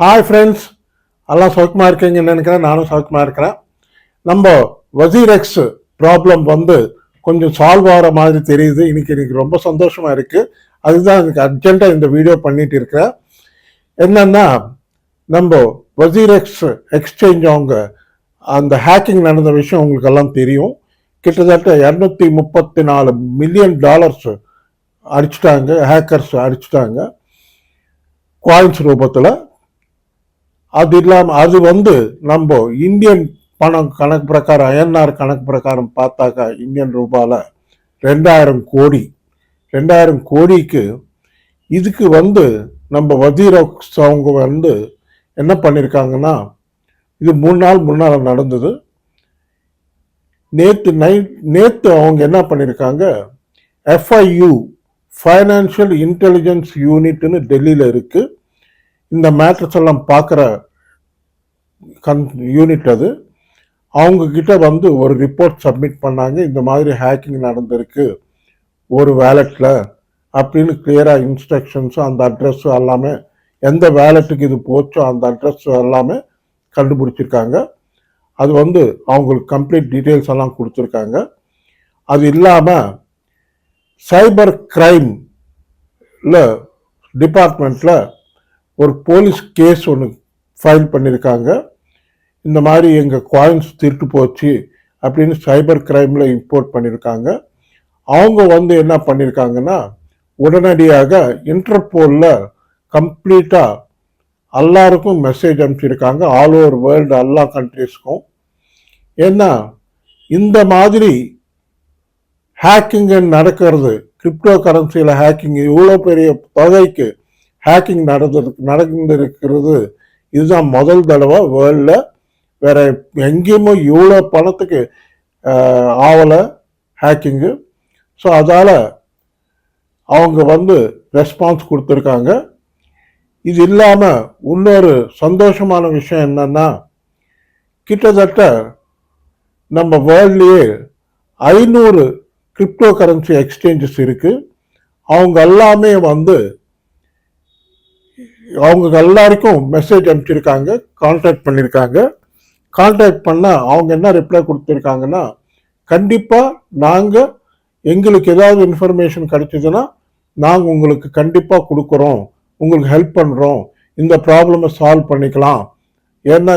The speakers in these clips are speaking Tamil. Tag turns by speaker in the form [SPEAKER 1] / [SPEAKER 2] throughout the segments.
[SPEAKER 1] ஹாய் ஃப்ரெண்ட்ஸ் எல்லாம் சௌக்கமாக இருக்கீங்கன்னு நினைக்கிறேன். நானும் சௌக்கமாக இருக்கிறேன். நம்ம வசீரெக்ஸ் ப்ராப்ளம் வந்து கொஞ்சம் சால்வ் ஆகிற மாதிரி தெரியுது. இன்னைக்கு எனக்கு ரொம்ப சந்தோஷமாக இருக்குது அதுதான் எனக்கு அர்ஜென்ட்டாக இந்த வீடியோ பண்ணிட்டு இருக்கிறேன். என்னன்னா நம்ம வசீரெக்ஸ் எக்ஸ்சேஞ்ச் அவங்க அந்த ஹேக்கிங் நடந்த விஷயம் உங்களுக்கு எல்லாம் தெரியும். கிட்டத்தட்ட இரநூத்தி முப்பத்தி நாலு மில்லியன் டாலர்ஸ் அடிச்சிட்டாங்க. ஹேக்கர்ஸ் அடிச்சிட்டாங்க. காயின்ஸ் ரூபத்தில் அது இல்லாமல் அது வந்து நம்ம இந்தியன் பணம் கணக்கு பிரகாரம் ஐஎன்ஆர் கணக்கு பிரகாரம் பார்த்தாக்கா இந்தியன் ரூபாயில் ரெண்டாயிரம் கோடி. ரெண்டாயிரம் கோடிக்கு இதுக்கு வந்து நம்ம வதீரக்ஸ் அவங்க வந்து என்ன பண்ணியிருக்காங்கன்னா இது மூணு நாள் முன்னால் நடந்தது. நேற்று நைட் நேற்று அவங்க என்ன பண்ணியிருக்காங்க எஃப்ஐயு ஃபைனான்ஷியல் இன்டெலிஜென்ஸ் யூனிட்னு டெல்லியில் இருக்குது இந்த மேட்ரஸ் எல்லாம் பார்க்குற கன் யூனிட் அது. அவங்கக்கிட்ட வந்து ஒரு ரிப்போர்ட் சப்மிட் பண்ணாங்க. இந்த மாதிரி ஹேக்கிங் நடந்திருக்கு. ஒரு வேலெட்டில் அப்படின்னு கிளியராக இன்ஸ்ட்ரக்ஷன்ஸும் அந்த அட்ரஸும் எல்லாமே எந்த வேலெட்டுக்கு இது போச்சோ அந்த அட்ரஸ் எல்லாமே கண்டுபிடிச்சிருக்காங்க. அது வந்து அவங்களுக்கு கம்ப்ளீட் டீட்டெயில்ஸ் எல்லாம் கொடுத்துருக்காங்க. அது இல்லாமல் சைபர் கிரைம்ல டிபார்ட்மெண்ட்டில் ஒரு போலீஸ் கேஸ் ஒன்று ஃபைல் பண்ணியிருக்காங்க இந்த மாதிரி எங்கள் காயின்ஸ் திருட்டு போச்சு அப்படின்னு சைபர் கிரைமில் இம்போர்ட் பண்ணியிருக்காங்க அவங்க வந்து என்ன பண்ணியிருக்காங்கன்னா உடனடியாக இன்டர்போலில் கம்ப்ளீட்டாக எல்லாருக்கும் மெசேஜ் அனுப்பிச்சிருக்காங்க. ஆல் ஓவர் வேர்ல்டு எல்லா கண்ட்ரீஸ்க்கும் ஏன்னா இந்த மாதிரி ஹேக்கிங் நடக்கிறது கிரிப்டோ கரன்சியில் ஹேக்கிங் இவ்வளோ பெரிய தொகைக்கு ஹேக்கிங் நடந்தது நடந்திருக்கிறது. இதுதான் முதல் தடவை வேர்ல்டில் வேற எங்கேயுமே இவ்வளோ பணத்துக்கு ஆகலை ஹேக்கிங்கு ஸோ அதால் அவங்க வந்து ரெஸ்பான்ஸ் கொடுத்துருக்காங்க. இது இல்லாமல் இன்னொரு சந்தோஷமான விஷயம் என்னென்னா கிட்டத்தட்ட நம்ம வேர்ல்ட்லேயே ஐநூறு கிரிப்டோ கரன்சி எக்ஸ்சேஞ்சஸ் இருக்குது அவங்க எல்லாமே வந்து அவங்க எல்லாருக்கும் மெசேஜ் அனுப்பிச்சிருக்காங்க கான்டாக்ட் பண்ணியிருக்காங்க கான்டாக்ட் பண்ணால் அவங்க என்ன ரிப்ளை கொடுத்துருக்காங்கன்னா கண்டிப்பாக நாங்கள் எங்களுக்கு ஏதாவது இன்ஃபர்மேஷன் கிடைச்சதுன்னா நாங்கள் உங்களுக்கு கண்டிப்பாக கொடுக்குறோம். உங்களுக்கு ஹெல்ப் பண்ணுறோம் இந்த ப்ராப்ளமை சால்வ் பண்ணிக்கலாம். ஏன்னா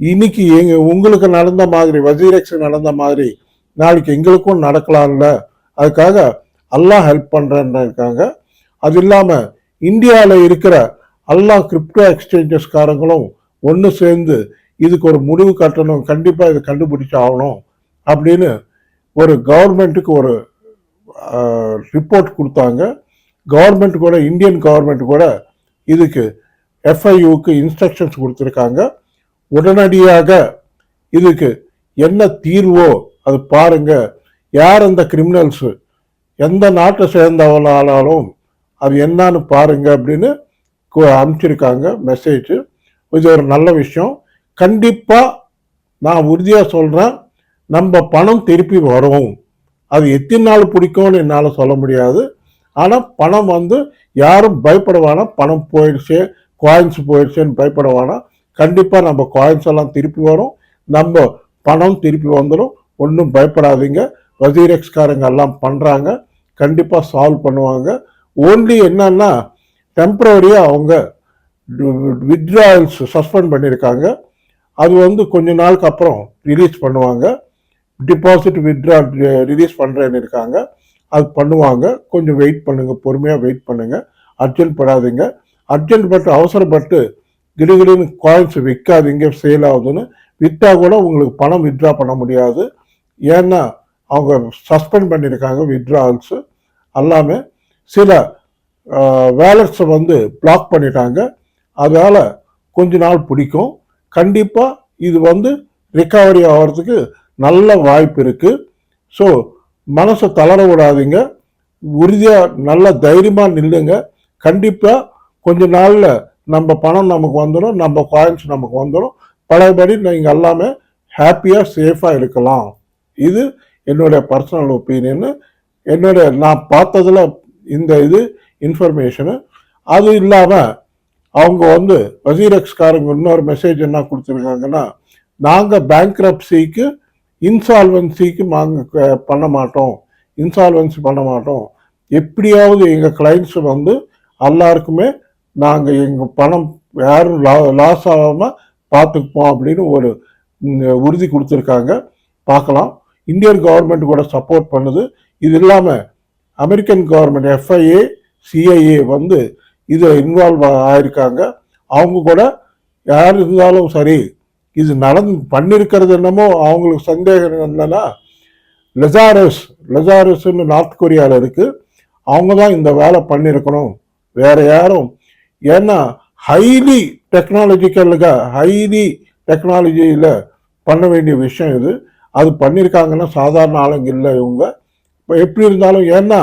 [SPEAKER 1] இன்னைக்கு எங்க உங்களுக்கு நடந்த மாதிரி வசீரெக்ஸ் நடந்த மாதிரி நாளைக்கு எங்களுக்கும் நடக்கலாம்ல. அதுக்காக எல்லாம் ஹெல்ப் பண்ணுறேன்னு இருக்காங்க அது இல்லாமல் இந்தியாவில் இருக்கிற எல்லா கிரிப்டோ எக்ஸ்சேஞ்சஸ்காரங்களும் ஒன்று சேர்ந்து இதுக்கு ஒரு முடிவு கட்டணும் கண்டிப்பாக இதை கண்டுபிடிச்சு ஆகணும் அப்படின்னு ஒரு கவர்மெண்ட்டுக்கு ஒரு ரிப்போர்ட் கொடுத்தாங்க. கவர்மெண்ட் கூட இந்தியன் கவர்மெண்ட் கூட இதுக்கு எஃப்ஐயூக்கு இன்ஸ்ட்ரக்ஷன்ஸ் கொடுத்துருக்காங்க. உடனடியாக இதுக்கு என்ன தீர்வோ அது பாருங்க. யார் அந்த கிரிமினல்ஸு எந்த நாட்டை சேர்ந்தவனாலும் அது என்னன்னு பாருங்க அப்படின்னு அனுப்பிச்சிருக்காங்க மெசேஜ் இது ஒரு நல்ல விஷயம். கண்டிப்பாக நான் உறுதியாக சொல்கிறேன் நம்ம பணம் திருப்பி வரும். அது எத்தனை நாள் பிடிக்கும்னு என்னால் சொல்ல முடியாது. ஆனால் பணம் வந்து யாரும் பயப்பட வேணாம். பணம் போயிடுச்சு காயின்ஸ் போயிடுச்சுன்னு பயப்பட வேணாம். கண்டிப்பாக நம்ம காயின்ஸ் எல்லாம் திருப்பி வரும். நம்ம பணம் திருப்பி வந்துடும் ஒன்றும் பயப்படாதீங்க. வசீரெக்ஸ்காரங்க எல்லாம் பண்ணுறாங்க கண்டிப்பாக சால்வ் பண்ணுவாங்க. ஓன்லி என்னன்னா டெம்பரரியாக அவங்க வித்ட்ராயல்ஸ் சஸ்பெண்ட் பண்ணியிருக்காங்க. அது வந்து கொஞ்ச நாளுக்கு அப்புறம் ரிலீஸ் பண்ணுவாங்க. டிபாசிட் வித்ட்ரா ரிலீஸ் பண்ணுறேன்னு இருக்காங்க. அது பண்ணுவாங்க. கொஞ்சம் வெயிட் பண்ணுங்கள் பொறுமையாக வெயிட் பண்ணுங்கள் அர்ஜென்ட் படாதீங்க. அர்ஜென்ட் பட்டு அவசரப்பட்டு கிடுகிடுன்னு காயின்ஸ் விற்காதீங்க. சேல் ஆகுதுன்னு விற்றா கூட உங்களுக்கு பணம் வித்ட்ரா பண்ண முடியாது. ஏன்னா அவங்க சஸ்பெண்ட் பண்ணியிருக்காங்க வித்ட்ரால்ஸு எல்லாமே சில வேலட்ஸை வந்து பிளாக் பண்ணிட்டாங்க. அதனால் கொஞ்ச நாள் பிடிக்கும். கண்டிப்பாக இது வந்து ரிக்கவரி ஆகிறதுக்கு நல்ல வாய்ப்பு இருக்குது ஸோ மனசை தளர விடாதீங்க. உறுதியாக நல்ல தைரியமாக நில்லுங்க. கண்டிப்பாக கொஞ்ச நாளில் நம்ம பணம் நமக்கு வந்துடும் நம்ம காயின்ஸ் நமக்கு வந்துடும் பழையபடி நீங்கள் எல்லாமே ஹாப்பியாக சேஃபாக இருக்கலாம். இது என்னுடைய பர்சனல் ஒப்பீனியன்னு என்னுடைய நான் பார்த்ததில் இந்த இது இன்ஃபர்மேஷனு அது இல்லாமல் அவங்க வந்து வசீரக்ஸ்காரங்க இன்னொரு மெசேஜ் என்ன கொடுத்துருக்காங்கன்னா நாங்கள் பேங்க்ரப்சிக்கு இன்சால்வன்சிக்கு நாங்கள் பண்ண மாட்டோம். இன்சால்வன்சி பண்ண மாட்டோம். எப்படியாவது எங்கள் கிளைண்ட்ஸ் வந்து எல்லாருக்குமே நாங்கள் எங்கள் பணம் யாரும் லா லாஸ் ஆகாமல் பார்த்துக்குப்போம் அப்படின்னு ஒரு உறுதி கொடுத்துருக்காங்க. பார்க்கலாம் இந்தியன் கவர்மெண்ட் கூட சப்போர்ட் பண்ணுது. இது இல்லாமல் அமெரிக்கன் கவர்மெண்ட் எஃப்ஐஏ சிஐஏ வந்து இதில் இன்வால்வ் ஆயிருக்காங்க. அவங்க கூட யார் இருந்தாலும் சரி இது நடந்து பண்ணியிருக்கிறது என்னமோ அவங்களுக்கு சந்தேகம் என்னன்னா லெசாரஸ் லெசாரஸ்ன்னு நார்த் கொரியாவில் இருக்குது அவங்க தான் இந்த வேலை பண்ணியிருக்கணும் வேற யாரும். ஏன்னா ஹைலி டெக்னாலஜிக்கலுக்கு ஹைலி டெக்னாலஜியில் பண்ண வேண்டிய விஷயம் இது. அது பண்ணியிருக்காங்கன்னா சாதாரண ஆளுங்க இல்லை இவங்க. இப்போ எப்படி இருந்தாலும் ஏன்னா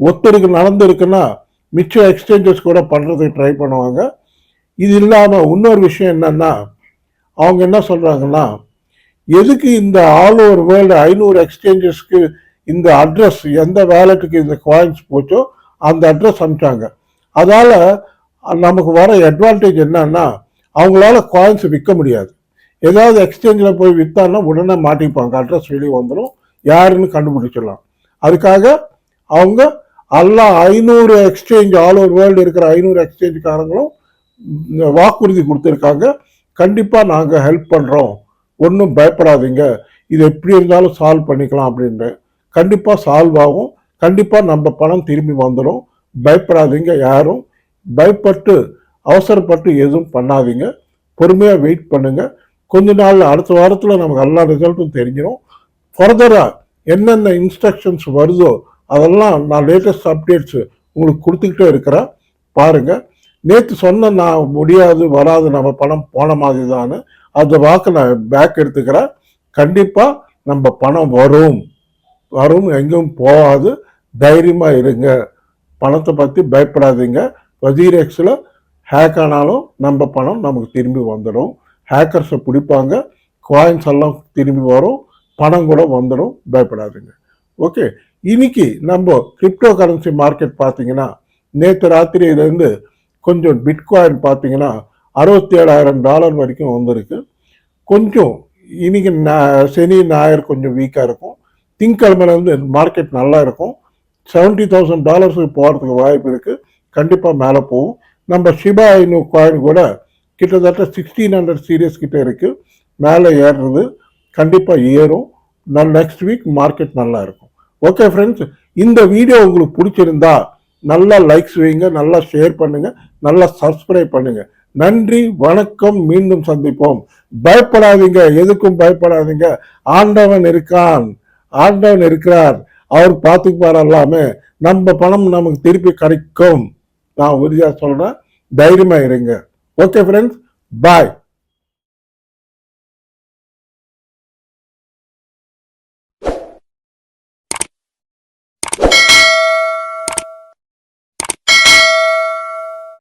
[SPEAKER 1] ஒத்துருக்கு நடந்திருக்குன்னா மிச்சம் எக்ஸ்சேஞ்சஸ் கூட பண்ணுறதுக்கு ட்ரை பண்ணுவாங்க. இது இல்லாமல் இன்னொரு விஷயம் என்னென்னா அவங்க என்ன சொல்கிறாங்கன்னா எதுக்கு இந்த ஆல் ஓவர் வேர்ல்டு ஐநூறு எக்ஸ்சேஞ்சஸ்க்கு இந்த அட்ரஸ் எந்த வேலெட்டுக்கு இந்த காயின்ஸ் போச்சோ அந்த அட்ரஸ் அனுப்பிச்சாங்க. அதால் நமக்கு வர அட்வான்டேஜ் என்னன்னா அவங்களால காயின்ஸ் விற்க முடியாது. ஏதாவது எக்ஸ்சேஞ்சில் போய் விற்றான்னா உடனே மாட்டிப்பாங்க. அட்ரஸ் வெளியே வந்துடும் யாருன்னு கண்டுபிடிச்சிடலாம். அதுக்காக அவங்க எல்லாம் ஐநூறு எக்ஸ்சேஞ்ச் ஆல் ஓவர் வேர்ல்டு இருக்கிற ஐநூறு எக்ஸ்சேஞ்சுக்காரங்களும் வாக்குறுதி கொடுத்துருக்காங்க. கண்டிப்பாக நாங்கள் ஹெல்ப் பண்ணுறோம் ஒன்றும் பயப்படாதீங்க. இது எப்படி இருந்தாலும் சால்வ் பண்ணிக்கலாம் அப்படின்ட்டு. கண்டிப்பாக சால்வ் ஆகும். கண்டிப்பாக நம்ம பணம் திரும்பி வந்துடும் பயப்படாதீங்க யாரும். பயப்பட்டு அவசரப்பட்டு எதுவும் பண்ணாதீங்க. பொறுமையாக வெயிட் பண்ணுங்கள் கொஞ்ச நாள் அடுத்த வாரத்தில் நமக்கு எல்லா ரிசல்ட்டும் தெரிஞ்சிடும் ஃபர்தராக என்னென்ன இன்ஸ்ட்ரக்ஷன்ஸ் வருதோ அதெல்லாம் நான் லேட்டஸ்ட் அப்டேட்ஸ் உங்களுக்கு கொடுத்துக்கிட்டே இருக்கிறேன். பாருங்கள் நேற்று சொன்ன நான் முடியாது வராது நம்ம பணம் போன மாதிரி தான் அந்த வாக்கு நான் பேக் எடுத்துக்கிறேன். கண்டிப்பாக நம்ம பணம் வரும். வரும் எங்கேயும் போகாது. தைரியமாக இருங்க. பணத்தை பற்றி பயப்படாதீங்க. வசீரெக்ஸில் ஹேக் ஆனாலும் நம்ம பணம் நமக்கு திரும்பி வந்துடும். ஹேக்கர்ஸை பிடிப்பாங்க. காயின்ஸ் எல்லாம் திரும்பி வரும். பணம் கூட வந்துடும். பயப்படாதீங்க. ஓகே இன்னைக்கு நம்ம கிரிப்டோ கரன்சி மார்க்கெட் பார்த்தீங்கன்னா நேற்று ராத்திரியிலேருந்து கொஞ்சம் பிட்காயின் பார்த்தீங்கன்னா அறுபத்தி ஏழாயிரம் டாலர் வரைக்கும் வந்திருக்கு. கொஞ்சம் இன்னைக்கு ந சனி ஞாயிறு கொஞ்சம் வீக்காக இருக்கும். திங்கக்கிழமையிலேருந்து மார்க்கெட் நல்லா இருக்கும். செவன்ட்டி தௌசண்ட் டாலர்ஸுக்கு போகிறதுக்கு வாய்ப்பு இருக்குது கண்டிப்பாக மேலே போகும். நம்ம ஷிபா ஐநூ காயின் கூட கிட்டத்தட்ட சிக்ஸ்டீன் ஹண்ட்ரட் சீரியஸ் கிட்ட இருக்குது மேலே ஏறுறது. கண்டிப்பாக ஏறும். நான் நெக்ஸ்ட் வீக் மார்க்கெட் நல்லா இருக்கும். ஓகே ஃப்ரெண்ட்ஸ் இந்த வீடியோ உங்களுக்கு பிடிச்சிருந்தா நல்லா லைக்ஸ் வைங்க நல்லா ஷேர் பண்ணுங்க நல்லா சப்ஸ்கிரைப் பண்ணுங்க. நன்றி வணக்கம் மீண்டும் சந்திப்போம். பயப்படாதீங்க எதுக்கும் பயப்படாதீங்க. ஆண்டவன் இருக்கான் ஆண்டவன் இருக்கிறார். அவர் பார்த்துக்குவார் எல்லாமே. நம்ம பணம் நமக்கு திருப்பி கிடைக்கும். நான் உறுதியாக சொல்கிறேன் தைரியமாக இருங்க. Okay friends bye